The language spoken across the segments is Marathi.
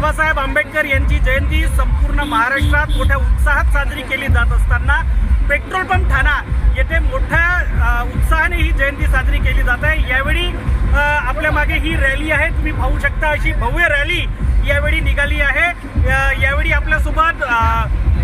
बाबासाहेब आंबेडकर यांची जयंती संपूर्ण महाराष्ट्रात मोठ्या उत्साहात साजरी केली जात असताना पेट्रोल पंप ठाणा येथे मोठ्या उत्साहाने ही जयंती साजरी केली जात आहे. यावेळी आपल्या मागे ही रॅली आहे. तुम्ही पाहू शकता अशी भव्य रॅली यावेळी निघाली आहे. यावेळी आपल्यासोबत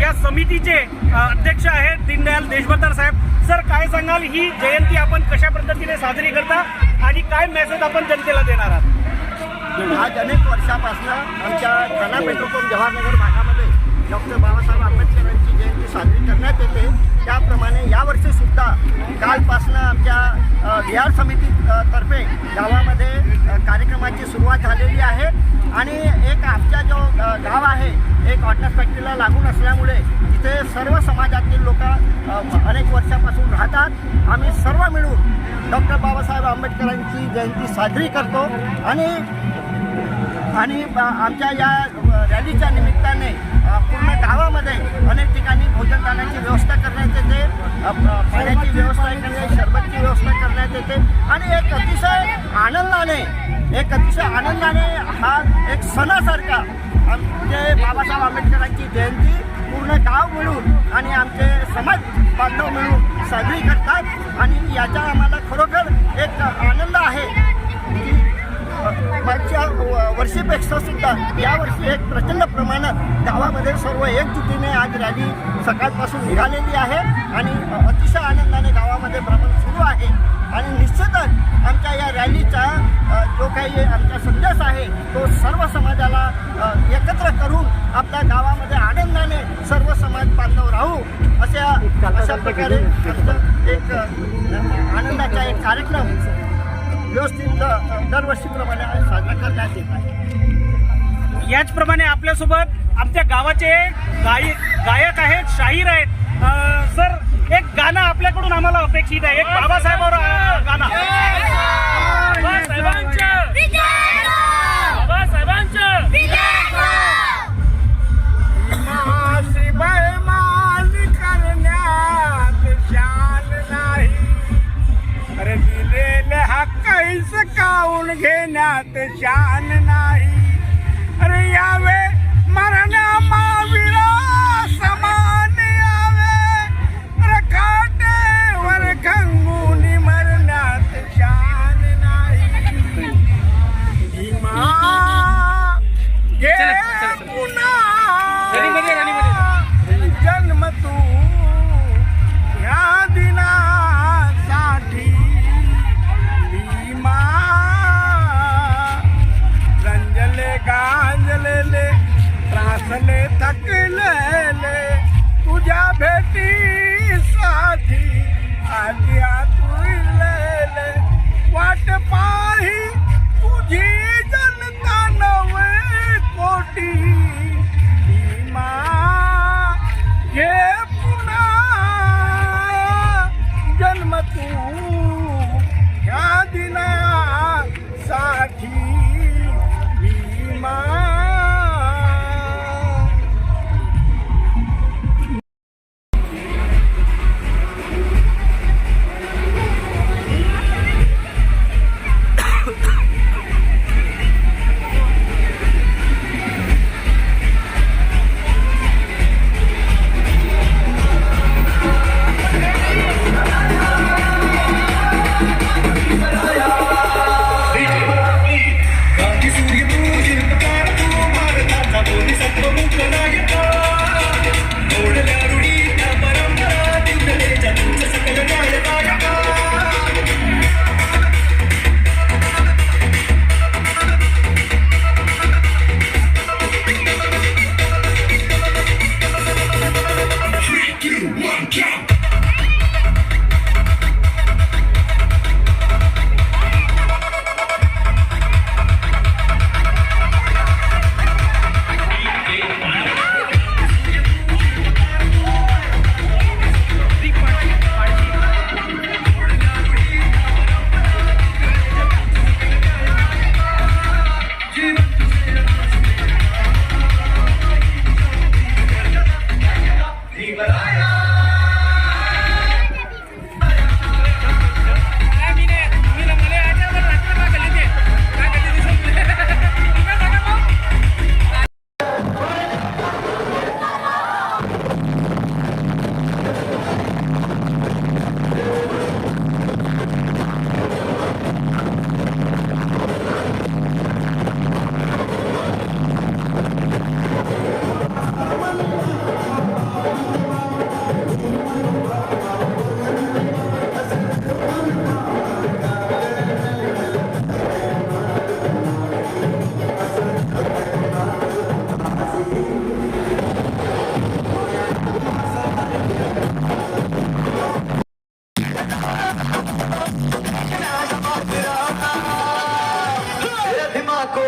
या समितीचे अध्यक्ष आहेत दीनदयाल देशभक्तर साहेब. सर काय सांगाल? ही जयंती आपण कशा पद्धतीने साजरी करता आणि काय मेसेज आपण जनतेला देणार आहात? आज अनेक वर्षापासून आमच्या ठाणा पेट्रोल पंप जवाहरनगर भागामध्ये डॉक्टर बाबासाहेब आंबेडकरांची जयंती साजरी करण्यात येते. त्याप्रमाणे यावर्षीसुद्धा कालपासनं आमच्या विहार समिती तर्फे गावामध्ये कार्यक्रमाची सुरुवात झालेली आहे. आणि एक आमच्या जो गाव आहे एक ऑर्डनन्स फॅक्टरीला लागून असल्यामुळे इथे सर्व समाजातील लोक अनेक वर्षापासून राहतात. आम्ही सर्व मिळून डॉक्टर बाबासाहेब आंबेडकरांची जयंती साजरी करतो. आणि आणि आमच्या या रॅलीच्या निमित्ताने पूर्ण गावामध्ये अनेक ठिकाणी भोजनदानाची व्यवस्था करण्यात येते. पाण्याची व्यवस्था करण्यात शरबतची व्यवस्था करण्यात येते. आणि एक अतिशय आनंदाने एक अतिशय आनंदाने हा एक सणासारखा आमचे बाबासाहेब आंबेडकरांची जयंती पूर्ण गाव मिळून आणि आमचे समाज बांधव मिळून साजरी करतात. आणि याचा आम्हाला खरोखर एक आनंद आहे की वर्षीपेक्षा सुद्धा यावर्षी एक प्रचंड प्रमाणात गावामध्ये सर्व एकजुटीने आज रॅली सकाळपासून निघालेली आहे आणि अतिशय आनंदाने गावामध्ये भ्रमण सुरू आहे. आणि निश्चितच आमच्या या रॅलीचा जो काही आमचा संदेश आहे तो सर्व समाजाला एकत्र करून आपल्या गावामध्ये आनंदाने सर्व समाज बांधव राहू अशा अशा प्रकारे एक आनंदाचा एक कार्यक्रम व्यवस्थित अ, दरवर्षीप्रमाणे आहे याचप्रमाणे आपल्यासोबत आमच्या गावाचे गाय गायक आहेत शाहीर आहेत. सर एक गाणं आपल्याकडून आम्हाला अपेक्षित आहे. एक बाबासाहेबांवर गाणं. घेण्यात शान नाही. अरे यावे मरण्या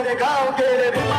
मेरे गांव तेरे बिना